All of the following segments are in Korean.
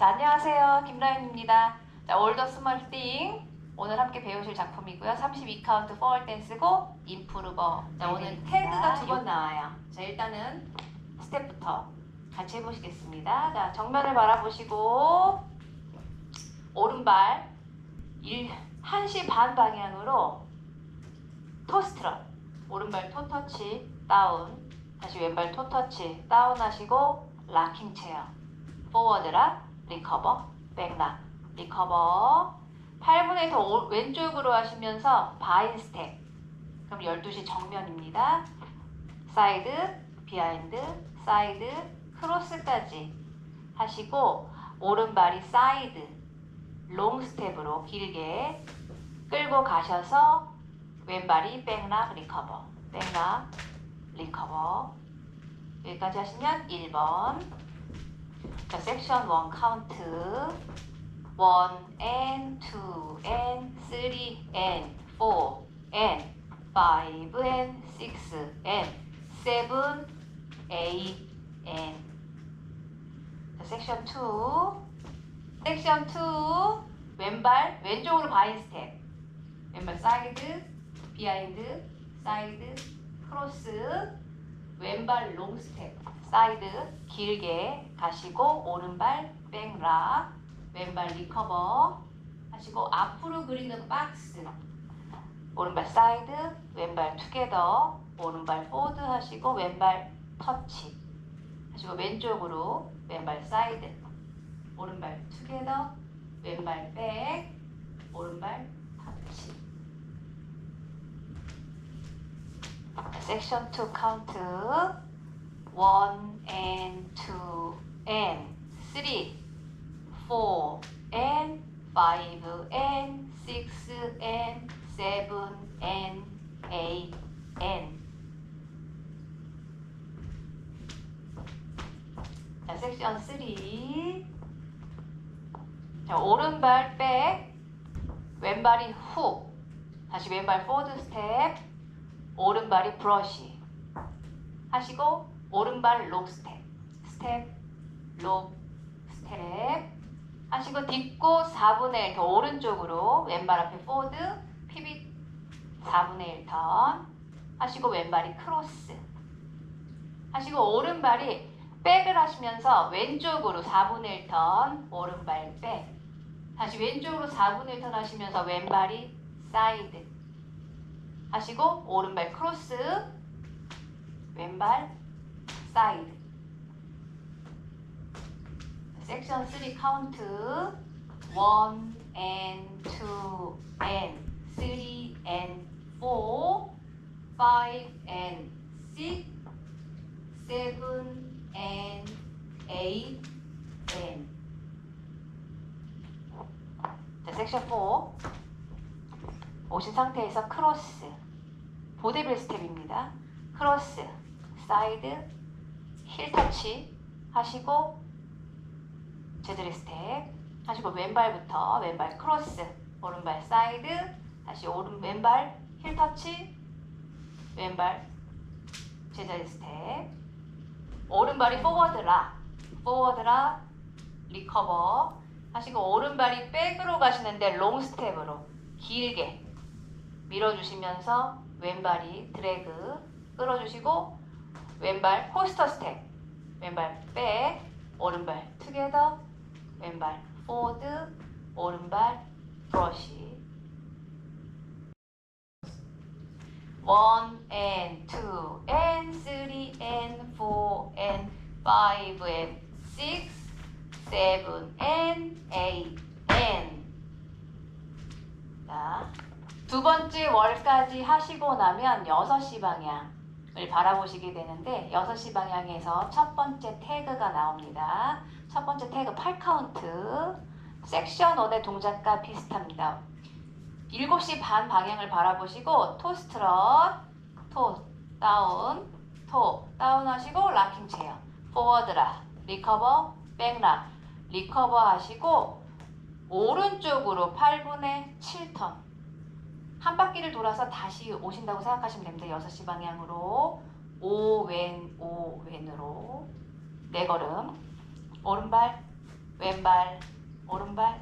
자, 안녕하세요. 김라윤입니다. 자, 올더 스몰 띵. 오늘 함께 배우실 작품이고요. 32카운트 포월 댄스고 인프루버. 자, 네, 오늘 네, 태그가 네. 두번 나와요. 자, 일단은 스텝부터 같이 해보시겠습니다. 자, 정면을 바라보시고 오른발 1, 1시 반 방향으로 토스트럼. 오른발 토 터치 다운. 다시 왼발 토 터치 다운 하시고 락킹 체어. 포워드 락, 리커버, 백락, 리커버. 8분의 더 왼쪽으로 하시면서 바인 스텝. 그럼 12시 정면입니다. 사이드, 비하인드, 사이드, 크로스까지 하시고 오른발이 사이드, 롱 스텝으로 길게 끌고 가셔서 왼발이 백락, 리커버, 백락, 리커버. 여기까지 하시면 1번. 자, 섹션 1 카운트. 1 and 2 and 3 and 4 and 5 and 6 and 7 8 and 자, 섹션 2 섹션 2 왼발 왼쪽으로 바인 스텝. 왼발 사이드 비하인드 사이드 크로스. 왼발 롱 스텝 사이드 길게 가시고 오른발 백락 왼발 리커버 하시고 앞으로 그리는 박스. 오른발 사이드 왼발 투게더 오른발 포드 하시고 왼발 터치 하시고 왼쪽으로 왼발 사이드 오른발 투게더 왼발 백 오른발 터치. 섹션 2 카운트 1 and 2 and 3 4 and 5 and 6 and 7 and 8 and. 자, 섹션 3 자, 오른발 백 왼발이 훅 다시 왼발 포드 스텝 오른발이 브러쉬 하시고 오른발 록 스텝. 스텝 록 스텝. 하시고 딛고 4분의 1 더 오른쪽으로 왼발 앞에 포드 피빗 4분의 1 턴. 하시고 왼발이 크로스. 하시고 오른발이 백을 하시면서 왼쪽으로 4분의 1 턴 오른발 백. 다시 왼쪽으로 4분의 1 턴 하시면서 왼발이 사이드. 하시고 오른발 크로스. 왼발 사이드 섹션 3 카운트 1 and 2 and 3 and 4 5 and 6 7 and 8 and. 자 섹션 4 오신 상태에서 크로스. 보데빌 스텝입니다. 크로스. 사이드 힐 터치 하시고 제자리 스텝 하시고 왼발부터 왼발 크로스 오른발 사이드 다시 오른 왼발 힐 터치 왼발 제자리 스텝. 오른발이 포워드 락 포워드 락 리커버 하시고 오른발이 백으로 가시는데 롱 스텝으로 길게 밀어주시면서 왼발이 드래그 끌어주시고 왼발 포스터 스텝 왼발 백 오른발 투게더 왼발 포드 오른발 브러쉬 원 and two and three and four and five and six seven and eight and 자, 두 번째 월까지 하시고 나면 6시 방향 을 바라보시게 되는데 6시 방향에서 첫 번째 태그가 나옵니다. 첫 번째 태그 8카운트 섹션 1의 동작과 비슷합니다. 7시 반 방향을 바라보시고 토스트럿 토 다운 토 다운 하시고 락킹 체어 포워드라 리커버 백락 리커버 하시고 오른쪽으로 8분의 7턴 한 바퀴를 돌아서 다시 오신다고 생각하시면 됩니다. 6시 방향으로. 오왼 오왼으로. 네 걸음. 오른발 왼발, 오른발,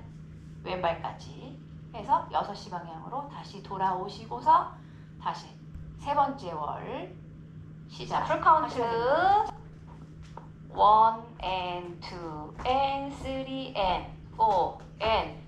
왼발까지 해서 6시 방향으로 다시 돌아오시고서 다시 세 번째 월 시작. 풀 카운트. 1 and 2 and 3 and 4 and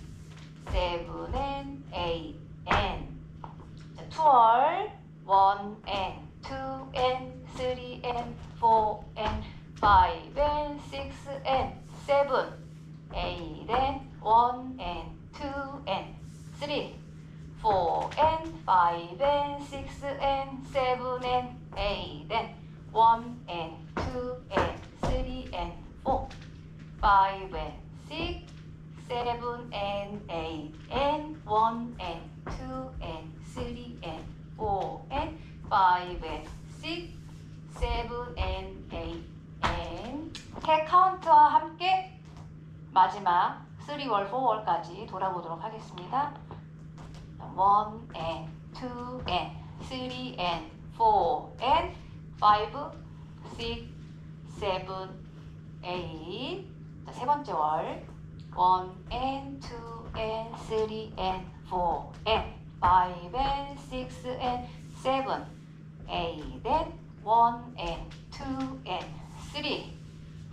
7 and 8 and 자, 2월 1 and 2 and 3 and 4 and 5 and 6 and 7 8 and 1 and 2 and 3 4 and 5 and 6 and 7 and 8 and 1 and 2 and 3 and 4 5 and 6 7 and 8 and 1 and 2 and 3 and 4 and 5 and 6 7 and 8 and 캣 카운트와 함께 마지막 3월, 4월까지 돌아보도록 하겠습니다. 1 and 2 and 3 and 4 and 5, 6, 7, 8. 자, 세 번째 월. 1 and 2 and 3 and 4 and 5 and 6 and 7, 8 and 1 and 2 and 3,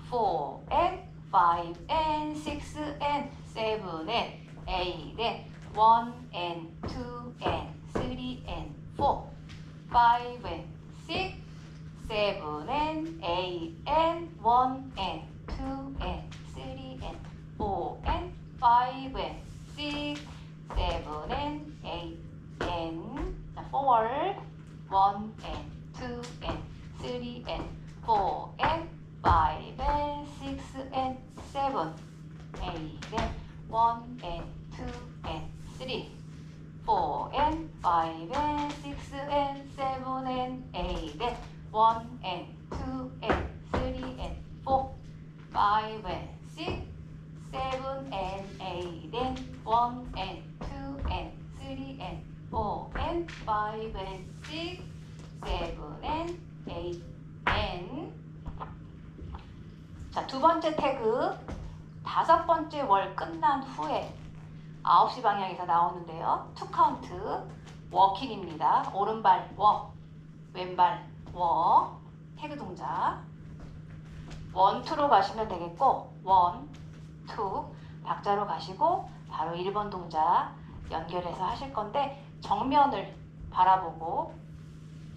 4 and 5 and 6 and 7 and 8 and 1 and 2 and 3 and 4, 5 and 6, 7 and 8 and 1 and 2 and 3 and 4 and 5 and 6, 7 and 8 and 자, 4월 1 and 2 and 3 and 4 and 5 and 6 and 7, 8 and 1 and 2 and 3, 4 and 5 and 6 and 7 and 8 and 1 and 2 and 3 and 4, 5 and 6, 7 and 8 and 1 and 2 and 3 and 4 and 5 and 6, 7 and 8 and 자, 두 번째 태그 다섯 번째 월 끝난 후에 9시 방향에서 나오는데요. 투 카운트 워킹입니다. 오른발 워, 왼발 워 태그 동작 원, 투로 가시면 되겠고 원, 투 박자로 가시고 바로 1번 동작 연결해서 하실 건데 정면을 바라보고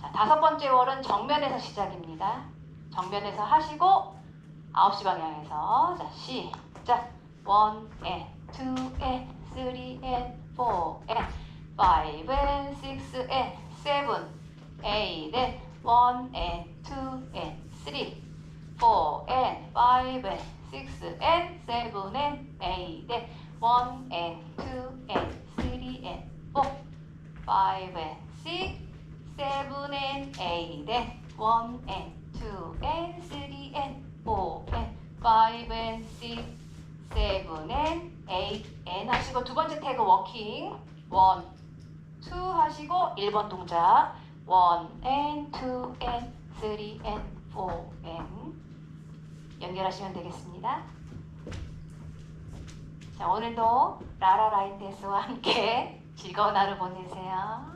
자, 다섯 번째 월은 정면에서 시작입니다. 정면에서 하시고 9시 방향에서 자 시작 1 and 2 and 3 and 4 and 5 and 6 and 7 8 and 1 and 2 and 3 4 and 5 and 6 and 7 and 8 and 1 and 2 and 3 and 4 5 and 6 7 and 8 and 1 and 2 and 3 and 4 and 5 and 6 7 and 8 and 하시고 두 번째 태그 워킹 1 2 하시고 1번 동작 1 and 2 and 3 and 4 and 연결하시면 되겠습니다. 자 오늘도 라라 라인 댄스와 함께 즐거운 하루 보내세요.